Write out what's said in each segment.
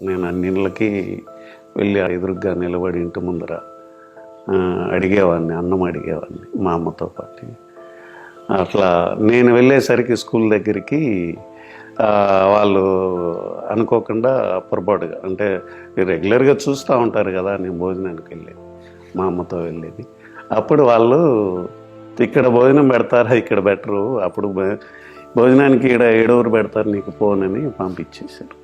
నేను అన్నిళ్ళకి వెళ్ళి ఎదురుగ్గా నిలబడి ఇంటి ముందర అడిగేవాడిని అన్నం అడిగేవాడిని మా అమ్మతో పాటు. అట్లా నేను వెళ్ళేసరికి స్కూల్ దగ్గరికి వాళ్ళు అనుకోకుండా పొరపాటుగా అంటే రెగ్యులర్గా చూస్తూ ఉంటారు కదా నేను భోజనానికి వెళ్ళేది మా అమ్మతో వెళ్ళేది. అప్పుడు వాళ్ళు ఇక్కడ భోజనం పెడతారా? ఇక్కడ బెటరు అప్పుడు భోజనానికి ఇక్కడ ఏడవరు పెడతారు నీకు పోనని పంపించేశారు.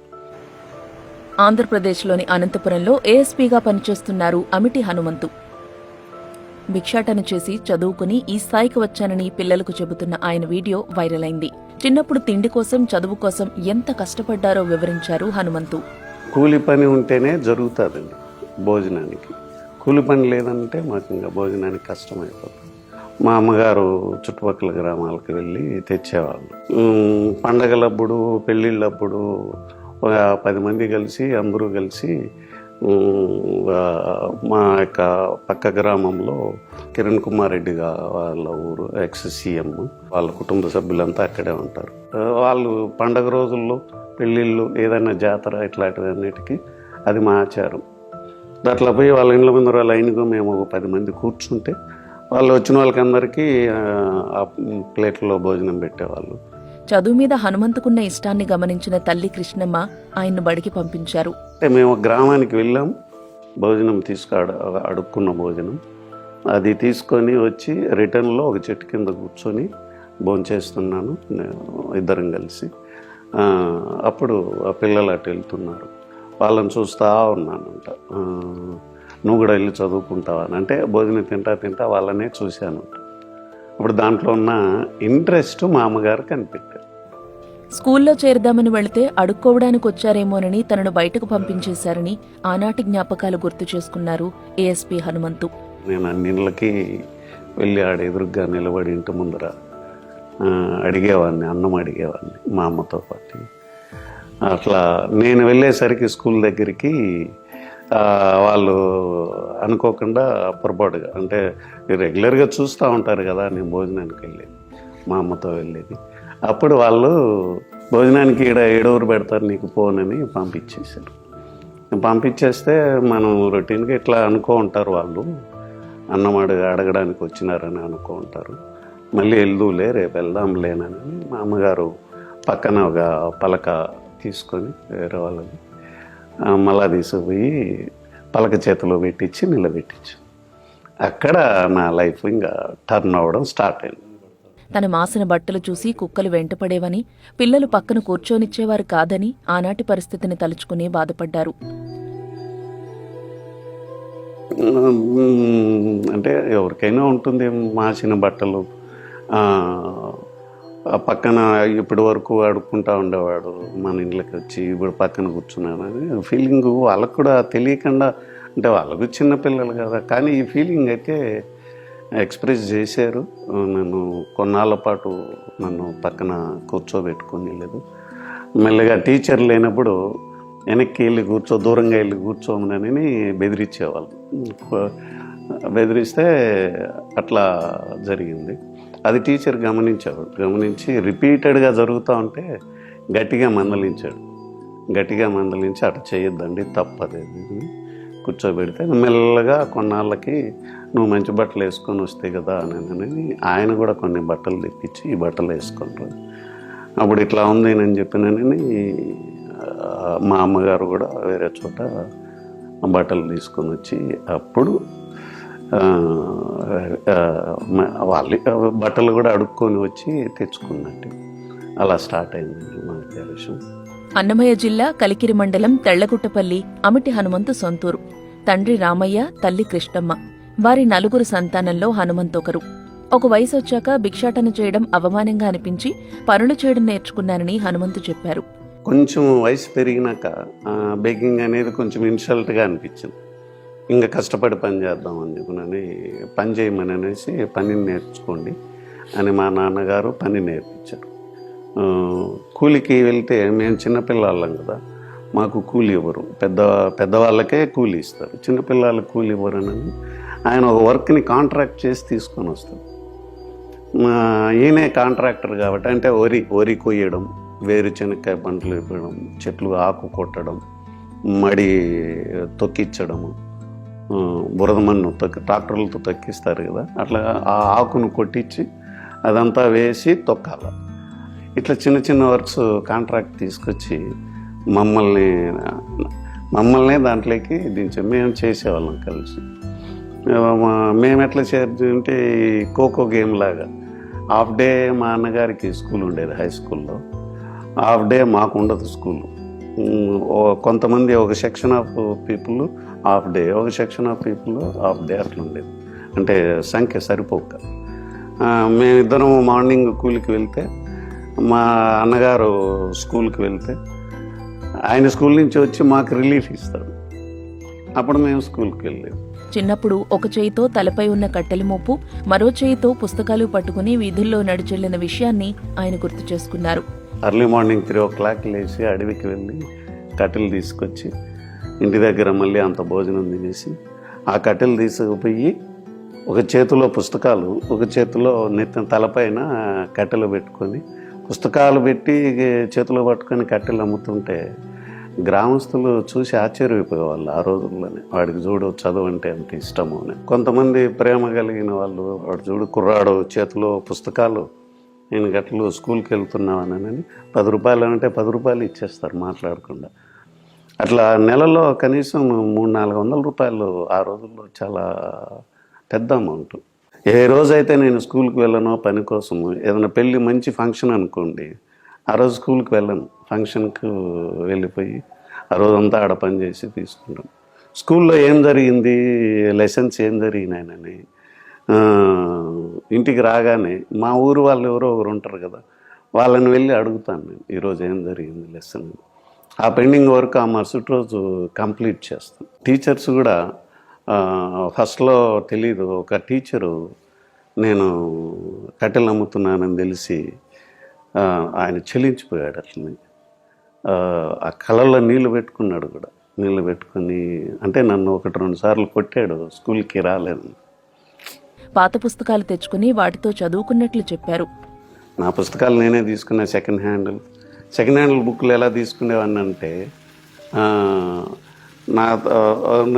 ఆంధ్రప్రదేశ్లోని అనంతపురంలో ఏఎస్పీగా పనిచేస్తున్నారు అమిటి హనుమంతు. భిక్షాటన చేసి చదువుకుని ఈ స్థాయికి వచ్చానని పిల్లలకు చెబుతున్న ఆయన వీడియో వైరల్ అయింది. చిన్నప్పుడు తిండి కోసం చదువు కోసం ఎంత కష్టపడ్డారో వివరించారు హనుమంతు. కూలి పని ఉంటేనే జరుగుతుందండి భోజనానికి. కూలి పని లేదంటే మాకు ఇంకా భోజనానికి కష్టమైపోతుంది. మా అమ్మగారు చుట్టుపక్కల గ్రామాలకు వెళ్ళి తెచ్చేవాళ్ళు. పండగలప్పుడు పెళ్ళిళ్ళప్పుడు ఒక పది మంది కలిసి అందరూ కలిసి మా యొక్క పక్క గ్రామంలో కిరణ్ కుమార్ రెడ్డి వాళ్ళ ఊరు ఎక్స్ సీఎం. వాళ్ళ కుటుంబ సభ్యులంతా అక్కడే ఉంటారు. వాళ్ళు పండగ రోజుల్లో పెళ్ళిళ్ళు ఏదైనా జాతర ఇట్లాంటివి అన్నిటికీ అది మా ఆచారం. అట్లా పోయి వాళ్ళ ఇండ్ల ముందర లైన్గా మేము ఒక పది మంది కూర్చుంటే వాళ్ళు వచ్చిన వాళ్ళకందరికీ ఆ ప్లేట్లో భోజనం పెట్టేవాళ్ళు. చదువు మీద హనుమంతుకున్న ఇష్టాన్ని గమనించిన తల్లి కృష్ణమ్మ ఆయన్ను బడికి పంపించారు. అంటే మేము గ్రామానికి వెళ్ళాం. భోజనం తీసుకు అడుక్కున్న భోజనం. అది తీసుకొని వచ్చి రిటర్న్లో ఒక చెట్టు కింద కూర్చొని భోంచేస్తున్నాను నేను ఇద్దరం కలిసి. అప్పుడు ఆ పిల్లలు అటు వెళ్తున్నారు. వాళ్ళని చూస్తూ ఉన్నానంట. నువ్వు కూడా వెళ్ళి చదువుకుంటావా అని. అంటే భోజనం తింటా తింటా వాళ్ళనే చూశాను అప్పుడు దాంట్లో ఉన్న ఇంట్రెస్ట్ మా అమ్మగారు కనిపెట్టారు స్కూల్లో చేరదామని వెళితే అడుక్కోవడానికి వచ్చారేమోనని తనను బయటకు పంపించేశారని ఆనాటి జ్ఞాపకాలు గుర్తు చేసుకున్నారు ఏఎస్పీ హనుమంతు. నేను అన్నిళ్ళకి వెళ్ళి ఆడ ఎదురుగ్గా నిలబడి ఇంటి ముందర అడిగేవాడిని అన్నం అడిగేవాడిని మా అమ్మతో పాటు. అట్లా నేను వెళ్ళేసరికి స్కూల్ దగ్గరికి వాళ్ళు అనుకోకుండా పొరపాటుగా అంటే రెగ్యులర్గా చూస్తూ ఉంటారు కదా నేను భోజనానికి వెళ్ళేది మా అమ్మతో వెళ్ళేది. అప్పుడు వాళ్ళు భోజనానికి ఈడ ఏడవరు పెడతారు నీకు పోనని పంపించేశారు. పంపించేస్తే మనం రొటీన్గా ఇట్లా అనుకో ఉంటారు వాళ్ళు. అన్నం అడగ అడగడానికి వచ్చినారని అనుకో ఉంటారు. మళ్ళీ వెళ్దూలే రేపు వెళ్దాంలేనని మా అమ్మగారు పక్కన ఒక పలక తీసుకొని వేరే వాళ్ళని మళ్ళా తీసుకుపోయి పలక చేతిలో పెట్టించి నిలబెట్టించు. అక్కడ నా లైఫ్ ఇంకా టర్న్ అవ్వడం స్టార్ట్ అయింది. తన మాసిన బట్టలు చూసి కుక్కలు వెంటపడేవని పిల్లలు పక్కన కూర్చోనిచ్చేవారు కాదని ఆనాటి పరిస్థితిని తలుచుకుని బాధపడ్డారు. అంటే ఎవరికైనా ఉంటుంది మాసిన బట్టలు. పక్కన ఇప్పటి వరకు అడుక్కుంటా ఉండేవాడు మన ఇంట్లోకి వచ్చి ఇప్పుడు పక్కన కూర్చున్నాను అని. ఫీలింగ్ వాళ్ళకు కూడా తెలియకుండా అంటే వాళ్ళకు చిన్న పిల్లలు కదా కానీ ఈ ఫీలింగ్ అయితే ఎక్స్ప్రెస్ చేశారు. నన్ను కొన్నాళ్ళ పాటు నన్ను పక్కన కూర్చోబెట్టుకుని లేదు మెల్లగా టీచర్ లేనప్పుడు వెనక్కి వెళ్ళి కూర్చో దూరంగా వెళ్ళి కూర్చోమనని బెదిరించేవాళ్ళు. బెదిరిస్తే అట్లా జరిగింది. అది టీచర్ గమనించాడు గమనించి రిపీటెడ్గా జరుగుతూ ఉంటే గట్టిగా మందలించాడు. గట్టిగా మందలించి అటు చేయొద్దండి తప్పదు కూర్చోబెడితే మెల్లగా కొన్నాళ్ళకి నువ్వు మంచి బట్టలు వేసుకొని వస్తే కదా అని అని ఆయన కూడా కొన్ని బట్టలు తెప్పించి ఈ బట్టలు వేసుకుంటారు అప్పుడు ఇట్లా ఉంది అని చెప్పినని మా అమ్మగారు కూడా వేరే చోట బట్టలు తీసుకొని వచ్చి అప్పుడు వాళ్ళు బట్టలు కూడా అడుక్కొని వచ్చి తెచ్చుకున్నట్టు. అలా స్టార్ట్ అయింది మా విషయం అన్నమయ్య జిల్లా కలికిరి మండలం తెళ్ళగుట్టపల్లి అమిటి హనుమంతు సొంతూరు. తండ్రి రామయ్య తల్లి కృష్ణమ్మ. వారి నలుగురు సంతానంలో హనుమంతొకరు. ఒక వయసు వచ్చాక భిక్షాటన చేయడం అవమానంగా అనిపించి పనులు చేయడం నేర్చుకున్నానని హనుమంతు చెప్పారు. కొంచెం వయసు పెరిగినాక బేకింగ్ అనేది కొంచెం ఇన్సల్ట్గా అనిపించింది. ఇంకా కష్టపడి పని చేద్దాం అని చెప్పినని పని చేయమని అనేసి పని నేర్చుకోండి అని మా నాన్నగారు పని నేర్పించారు. కూలికి వెళ్తే మేము చిన్నపిల్లలం కదా మాకు కూలి ఇవ్వరు పెద్ద పెద్దవాళ్ళకే కూలి ఇస్తారు. చిన్నపిల్లలకు కూలి ఇవ్వరనని ఆయన ఒక వర్క్ని కాంట్రాక్ట్ చేసి తీసుకొని వస్తాడు. ఈయనే కాంట్రాక్టర్ కాబట్టి అంటే వరి వరి కొయ్యడం వేరుశనక్కాయ పంటలు ఇవ్వడం చెట్లు ఆకు కొట్టడం మడి తొక్కిచ్చడము బురదమన్ను బురద మన్ను తొక్కి ట్రాక్టర్లతో తొక్కిస్తారు కదా. అట్లా ఆ ఆకును కొట్టించి అదంతా వేసి తొక్కాల. ఇట్లా చిన్న చిన్న వర్క్స్ కాంట్రాక్ట్ తీసుకొచ్చి మమ్మల్ని మమ్మల్ని దాంట్లోకి దించాం మేము చేసేవాళ్ళం కలిసి. మేము ఎట్లా చేస్తుంటే ఖోఖో గేమ్ లాగా. హాఫ్ డే మా అన్నగారికి స్కూల్ ఉండేది హై స్కూల్లో. హాఫ్ డే మాకు ఉండదు స్కూల్. కొంతమంది ఒక section of people half day ఒక section of people half day అట్లా ఉండేది. అంటే సంఖ్య సరిపోక. మేమిద్దరం మార్నింగ్ కూలికి వెళ్తే మా అన్నగారు స్కూల్కి వెళ్తే ఆయన స్కూల్ నుంచి వచ్చి మాకు రిలీఫ్ ఇస్తాడు అప్పుడు మేము స్కూల్కి వెళ్ళేది. చిన్నప్పుడు ఒక చేయితో తలపై ఉన్న కట్టెల మోపు మరో చేయితో పుస్తకాలు పట్టుకుని వీధుల్లో నడిచెళ్ళిన విషయాన్ని ఆయన గుర్తు చేసుకున్నారు. Early morning three o'clock లేచి అడవికి వెళ్ళి కట్టెలు తీసుకొచ్చి ఇంటి దగ్గర మళ్ళీ అంత భోజనం తినేసి ఆ కట్టెలు తీసుకుపోయి ఒక చేతిలో పుస్తకాలు ఒక చేతిలో నిత్యం తలపైన కట్టెలు పెట్టుకొని పుస్తకాలు పెట్టి చేతిలో పట్టుకొని కట్టెలు అమ్ముతుంటే గ్రామస్తులు చూసి ఆశ్చర్యపోయేవాళ్ళు ఆ రోజుల్లోనే వాడికి చూడు చదువు అంటే అంత ఇష్టము అని. కొంతమంది ప్రేమ కలిగిన వాళ్ళు వాడు చూడు కుర్రాడు చేతిలో పుస్తకాలు నేను గట్లు స్కూల్కి వెళ్తున్నానని పది రూపాయలు అంటే పది రూపాయలు ఇచ్చేస్తారు మాట్లాడకుండా. అట్లా నెలలో కనీసం మూడు నాలుగు వందల రూపాయలు ఆ రోజుల్లో చాలా పెద్ద అమౌంట్. ఏ రోజైతే నేను స్కూల్కి వెళ్ళనో పని కోసము ఏదైనా పెళ్ళి మంచి ఫంక్షన్ అనుకోండి ఆ రోజు స్కూల్కి వెళ్ళను. ఫంక్షన్కు వెళ్ళిపోయి ఆ రోజంతా ఆడ పని చేసి తీసుకుంటాం స్కూల్లో ఏం జరిగింది? లెసన్స్ ఏం జరిగినాయనని ఇంటికి రాగానే మా ఊరు వాళ్ళు ఎవరో ఒకరు ఉంటారు కదా వాళ్ళని వెళ్ళి అడుగుతాను నేను ఈరోజు ఏం జరిగింది లెసన్? ఆ పెండింగ్ వర్క్ ఆ మరుసటి రోజు కంప్లీట్ చేస్తాను టీచర్స్ కూడా ఫస్ట్లో తెలీదు ఒక టీచరు నేను కట్టెలు అమ్ముతున్నానని తెలిసి ఆయన చెల్లించిపోయాడు అట్లనే ఆ, ఆ కళ్ళల్లో నీళ్ళు పెట్టుకున్నాడు కూడా. నీళ్ళు పెట్టుకొని అంటే నన్ను ఒకటి రెండు సార్లు కొట్టాడు స్కూల్కి రాలేదు. పాత పుస్తకాలు తెచ్చుకుని వాటితో చదువుకున్నట్లు చెప్పారు. నా పుస్తకాలు నేనే తీసుకున్నా సెకండ్ హ్యాండ్ సెకండ్ హ్యాండ్ బుక్లు ఎలా తీసుకునేవాడిని అంటే నా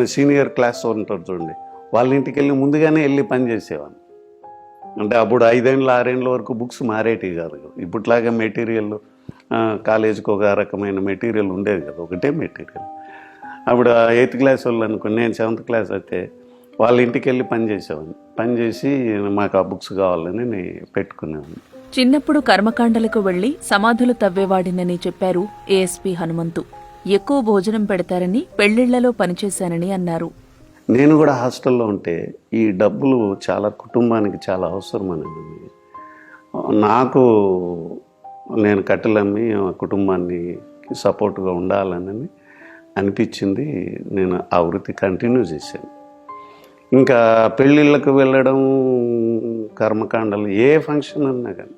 సీనియర్ క్లాస్ ఉంటారు చూడండి. వాళ్ళ ఇంటికి వెళ్ళి ముందుగానే వెళ్ళి పని చేసేవాడిని అంటే అప్పుడు ఐదేళ్ళు ఆరేళ్ళ వరకు బుక్స్ మారేటివి కాదు. ఇప్పట్లాగా మెటీరియల్ కాలేజీకి ఒక రకమైన మెటీరియల్ ఉండేది కదా ఒకటే మెటీరియల్. అప్పుడు ఎయిత్ క్లాస్ వాళ్ళు అనుకుని నేను సెవెంత్ క్లాస్ అయితే వాళ్ళ ఇంటికి వెళ్ళి పని చేసేవాడిని. పని చేసి మాకు ఆ బుక్స్ కావాలని నేను పెట్టుకునేవాడిని. చిన్నప్పుడు కర్మకాండలకు వెళ్ళి సమాధులు తవ్వేవాడినని చెప్పారు ఏఎస్పీ హనుమంతు. ఎక్కువ భోజనం పెడతారని పెళ్ళిళ్ళలో పనిచేశానని అన్నారు. నేను కూడా హాస్టల్లో ఉంటే ఈ డబ్బులు చాలా కుటుంబానికి చాలా అవసరం అనేది నాకు నేను కట్టెలమ్మి కుటుంబాన్ని సపోర్ట్గా ఉండాలని అనిపించింది. నేను ఆ వృత్తి కంటిన్యూ చేశాను. ఇంకా పెళ్ళిళ్ళకు వెళ్ళడం కర్మకాండలు ఏ ఫంక్షన్ అన్నా కానీ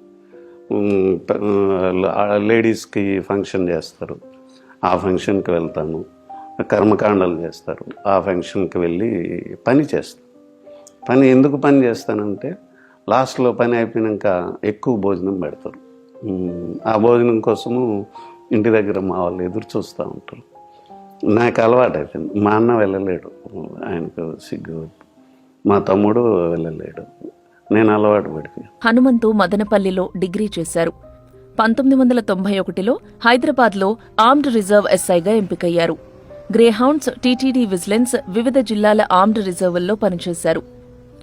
లేడీస్కి ఫంక్షన్ చేస్తారు. ఆ ఫంక్షన్కి వెళ్తాను. కర్మకాండాలు చేస్తారు. ఆ ఫంక్షన్కి వెళ్ళి పని చేస్తాను పని ఎందుకు పని చేస్తానంటే లాస్ట్లో పని అయిపోయినాక ఎక్కువ భోజనం పెడతారు. ఆ భోజనం కోసము ఇంటి దగ్గర మా వాళ్ళు ఎదురు చూస్తూ ఉంటారు. నాకు అలవాటు అయిపోయింది. మా అన్న వెళ్ళలేడు. ఆయనకు సిగ్గు. మా తమ్ముడు వెళ్ళలేడు. నేను అలవాటు పడిపోయాను. హనుమంతు మదనపల్లిలో డిగ్రీ చేశారు. పంతొమ్మిది వందల తొంభై ఒకటిలో హైదరాబాద్లో ఆర్మ్డ్ రిజర్వ్ ఎస్ఐగా ఎంపికయ్యారు. గ్రేహౌండ్స్ టీటీడీ విజిలెన్స్ వివిధ జిల్లాల ఆర్మ్డ్ రిజర్వుల్లో పనిచేశారు.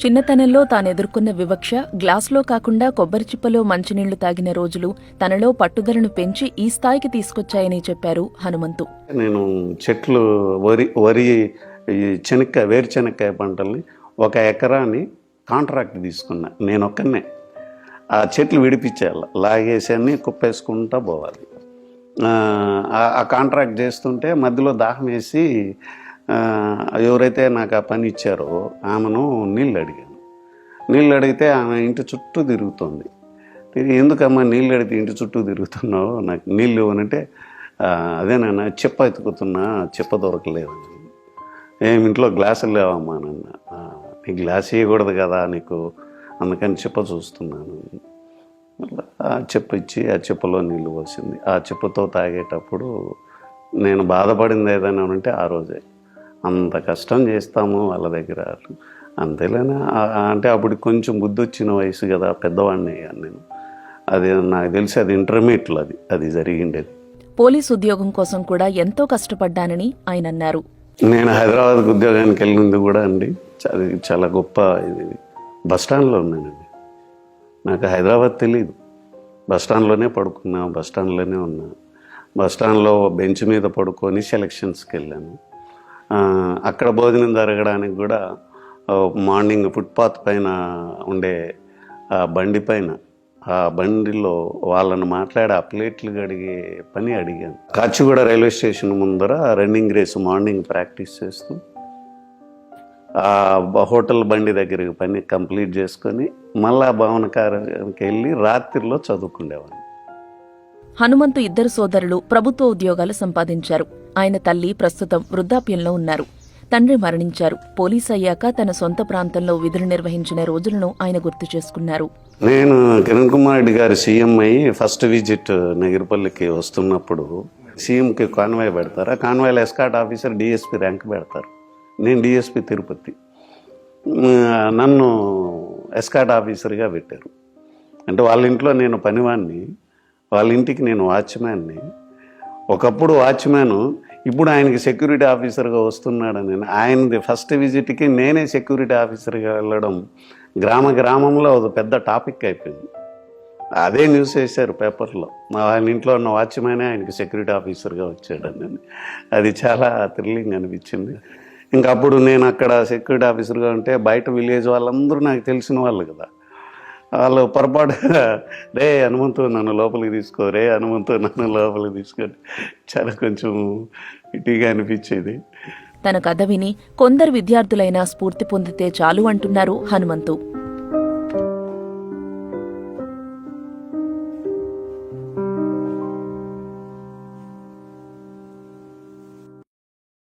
చిన్నతనంలో తానెదుర్కొన్న వివక్ష గ్లాస్లో కాకుండా కొబ్బరి చిప్పలో మంచినీళ్ళు తాగిన రోజులు తనలో పట్టుదలను పెంచి ఈ స్థాయికి తీసుకొచ్చాయని చెప్పారు హనుమంతు. నేను చెట్లు వరి వరి ఈ చెనక్కాయ వేరుచెనక్కాయ పంటల్ని ఒక ఎకరాన్ని కాంట్రాక్ట్ తీసుకున్నా. నేను ఒక్కనే ఆ చెట్లు విడిపించాలి. లాగేసి అన్ని కుప్పేసుకుంటా పోవాలి. ఆ, కాంట్రాక్ట్ చేస్తుంటే మధ్యలో దాహం వేసి ఎవరైతే నాకు ఆ పని ఇచ్చారో ఆమెను నీళ్ళు అడిగాను. నీళ్ళు అడిగితే ఆమె ఇంటి చుట్టూ తిరుగుతుంది. ఎందుకమ్మా నీళ్ళు అడిగితే ఇంటి చుట్టూ తిరుగుతున్నావు? నాకు నీళ్ళు ఇవ్వనంటే అదే నాన్న చెప్ప ఎత్తుకుతున్నా చెప్ప దొరకలేదు ఏం ఇంట్లో గ్లాసులు లేవమ్మా నాన్న. నీ గ్లాస్ ఇవ్వకూడదు కదా నీకు అందుకని చెప్ప చూస్తున్నాను. ఆ చెప్ప ఇచ్చి ఆ చెప్పలో నీళ్ళు పోసింది. ఆ చెప్పతో తాగేటప్పుడు నేను బాధపడింది ఏదైనా ఉంటే ఆ రోజే. అంత కష్టం చేస్తాము వాళ్ళ దగ్గర. అంతేలేనా? అంటే అప్పుడు కొంచెం బుద్ధి వచ్చిన వయసు కదా పెద్దవాడిని అయ్యాను నేను. అది నాకు తెలిసి అది ఇంటర్మీడియట్లో అది అది జరిగిండేది. పోలీస్ ఉద్యోగం కోసం కూడా ఎంతో కష్టపడ్డానని ఆయన అన్నారు. నేను హైదరాబాద్కి ఉద్యోగానికి వెళ్ళింది కూడా అండి. అది చాలా గొప్ప ఇది. బస్ స్టాండ్లో ఉన్నానండి. నాకు హైదరాబాద్ తెలియదు బస్ స్టాండ్లోనే పడుకున్నా బస్ స్టాండ్లోనే ఉన్నా. బస్ స్టాండ్లో బెంచ్ మీద పడుకొని సెలక్షన్స్కి వెళ్ళాను. అక్కడ భోజనం జరగడానికి కూడా మార్నింగ్ ఫుట్పాత్ పైన ఉండే ఆ బండి పైన ఆ బండిలో వాళ్ళని మాట్లాడి ఆ ప్లేట్లు అడిగే పని అడిగాను. కాచిగూడ రైల్వే స్టేషన్ ముందర రన్నింగ్ రేస్ మార్నింగ్ ప్రాక్టీస్ చేస్తూ హోటల్ బండి దగ్గరికి పని కంప్లీట్ చేసుకొని మళ్ళా భవనకారానికి వెళ్ళి రాత్రిలో చదువుకునేవాడిని హనుమంతు ఇద్దరు సోదరులు ప్రభుత్వ ఉద్యోగాలు సంపాదించారు. ఆయన తల్లి ప్రస్తుతం వృద్ధాప్యంలో ఉన్నారు. తండ్రి మరణించారు. పోలీస్ అయ్యాక తన సొంత ప్రాంతంలో విధులు నిర్వహించిన రోజులను ఆయన గుర్తు చేసుకున్నారు. నేను కిరణ్ కుమార్ రెడ్డి గారు సీఎం అయ్యి ఫస్ట్ విజిట్ నగిరిపల్లికి వస్తున్నప్పుడు సీఎంకి కాన్వాయ్ పెడతారు? ఆ కాన్వాయ్లో ఎస్కాట్ ఆఫీసర్ డిఎస్పి ర్యాంక్ పెడతారు. నేను డిఎస్పి తిరుపతి. నన్ను ఎస్కాట్ ఆఫీసర్గా పెట్టారు. అంటే వాళ్ళ ఇంట్లో నేను పనివాణ్ణి వాళ్ళ ఇంటికి నేను వాచ్మ్యాన్ని ఒకప్పుడు వాచ్మ్యాన్ ఇప్పుడు ఆయనకి సెక్యూరిటీ ఆఫీసర్గా వస్తున్నాడని ఆయనది ఫస్ట్ విజిట్కి నేనే సెక్యూరిటీ ఆఫీసర్గా వెళ్ళడం గ్రామ గ్రామంలో ఒక పెద్ద టాపిక్ అయిపోయింది. అదే న్యూస్ వేశారు పేపర్లో ఆయన ఇంట్లో ఉన్న వాచ్మ్యానే ఆయనకి సెక్యూరిటీ ఆఫీసర్గా వచ్చాడని. అది చాలా థ్రిల్లింగ్ అనిపించింది. ఇంకా అప్పుడు నేను అక్కడ సెక్యూరిటీ ఆఫీసర్గా ఉంటే బయట విలేజ్ వాళ్ళందరూ నాకు తెలిసిన వాళ్ళు కదా. వాళ్ళు పొరపాటు రే హనుమంతు నన్ను లోపలికి తీసుకో రే హనుమంతు నన్ను లోపలికి తీసుకొని చాలా కొంచెం ఇటీగా అనిపించేది. తన కథ విని కొందరు విద్యార్థులైనా స్ఫూర్తి పొందితే చాలు అంటున్నారు హనుమంతు.